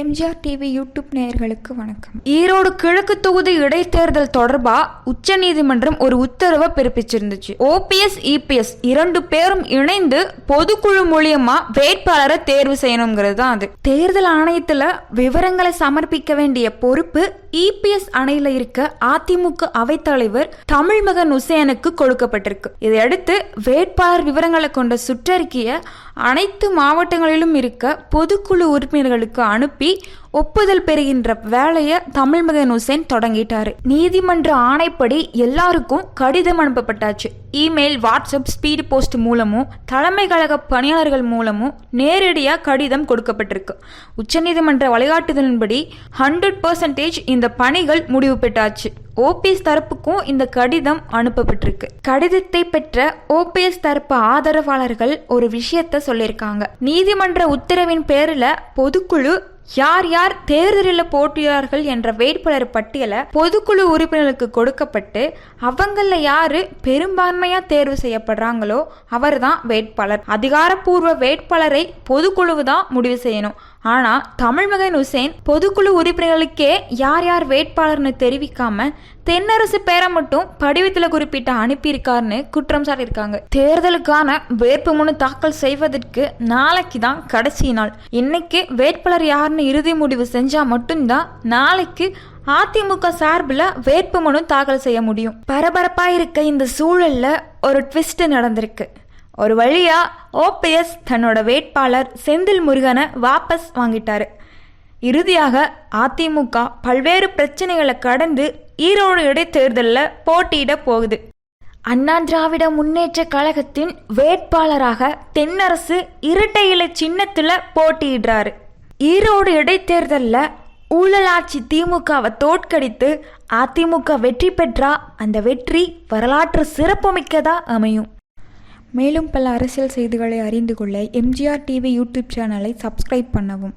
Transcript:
MGR TV YouTube நேயர்களுக்கு வணக்கம். ஈரோடு கிழக்கு தொகுதி இடைத்தேர்தல் தொடர்பா உச்சநீதிமன்றம் ஒரு உத்தரவை பிறப்பிச்சிருந்துச்சு. ஓபிஎஸ் இபிஎஸ் இரண்டு பேரும் இணைந்து பொதுக்குழு மூலியமா வேட்பாளரை தேர்வு செய்யணுங்கிறது தான் அது. தேர்தல் ஆணையத்துல விவரங்களை சமர்ப்பிக்க வேண்டிய பொறுப்பு இபிஎஸ் அணையில இருக்க அதிமுக அவைத்தலைவர் தமிழ்மகன் உசேனுக்கு கொடுக்கப்பட்டிருக்கு. இதையடுத்து வேட்பாளர் விவரங்களை கொண்ட சுற்றறிக்கையை அனைத்து மாவட்டங்களிலும் இருக்க பொதுக்குழு உறுப்பினர்களுக்கு அனுப்பி ஒப்புதல் பெறுகின்ற வேலையை தமிழ்மகன் உசேன் தொடங்கிட்டாரு. நீதிமன்ற ஆணைப்படி எல்லாருக்கும் கடிதம் அனுப்பப்பட்டாச்சு. இமெயில் வாட்ஸ்அப் ஸ்பீடு போஸ்ட் மூலமும் தலைமை கழக பணியாளர்கள் மூலமும் நேரடியாக கடிதம் கொடுக்கப்பட்டிருக்கு. உச்சநீதிமன்ற வழிகாட்டுதலின்படி ஹண்ட்ரட் பர்சன்டேஜ் இந்த பணிகள் முடிவு பெற்றாச்சு. ஓபிஎஸ் தரப்புக்கும் இந்த கடிதம் அனுப்பப்பட்டிருக்கு. கடிதத்தை பெற்ற ஓபிஎஸ் தரப்பு ஆதரவாளர்கள் ஒரு விஷயத்த சொல்லியிருக்காங்க. நீதிமன்ற உத்தரவின் பேரில் பொதுக்குழு யார் யார் தேர்தலில் போட்டியார்கள் என்ற வேட்பாளர் பட்டியலை பொதுக்குழு உறுப்பினர்களுக்கு கொடுக்கப்பட்டு அவங்களில் யார் பெரும்பான்மையாக தேர்வு செய்யப்படுறாங்களோ அவர் தான் வேட்பாளர். அதிகாரப்பூர்வ வேட்பாளரை பொதுக்குழு தான் முடிவு செய்யணும். ஆனால் தமிழ்மகன் உசேன் பொதுக்குழு உறுப்பினர்களுக்கே யார் யார் வேட்பாளர்னு தெரிவிக்காம தென்னரசு பேரை மட்டும் படிவத்தில் குறிப்பிட்டு அனுப்பியிருக்காருன்னு குற்றம் சாட்டியிருக்காங்க. தேர்தலுக்கான வேட்புமனு தாக்கல் செய்வதற்கு நாளைக்கு தான் கடைசி நாள். இன்னைக்கு வேட்பாளர் யாருன்னு இறுதி முடிவு செஞ்சா மட்டும்தான் நாளைக்கு அதிமுக சார்பில் வேட்புமனு தாக்கல் செய்ய முடியும். பரபரப்பாக இருக்க இந்த சூழலில் ஒரு ட்விஸ்ட் நடந்திருக்கு. ஒரு வழியா ஓபிஎஸ் தன்னோட வேட்பாளர் செந்தில் முருகனை வாபஸ் வாங்கிட்டாரு. இறுதியாக அதிமுக பல்வேறு பிரச்சனைகளை கடந்து ஈரோடு இடைத்தேர்தலில் போட்டியிட போகுது. அண்ணா திராவிட முன்னேற்ற கழகத்தின் வேட்பாளராக தென்னரசு இரட்டை இலை சின்னத்தில் போட்டியிடுறாரு. ஈரோடு இடைத்தேர்தலில் ஊழலாட்சி திமுகவை தோற்கடித்து அதிமுக வெற்றி பெற்றா அந்த வெற்றி வரலாற்று சிறப்புமிக்கதா அமையும். மேலும் பல அரசியல் செய்திகளை அறிந்து கொள்ள எம்ஜிஆர் டிவி யூடியூப் சேனலை சப்ஸ்கிரைப் பண்ணவும்.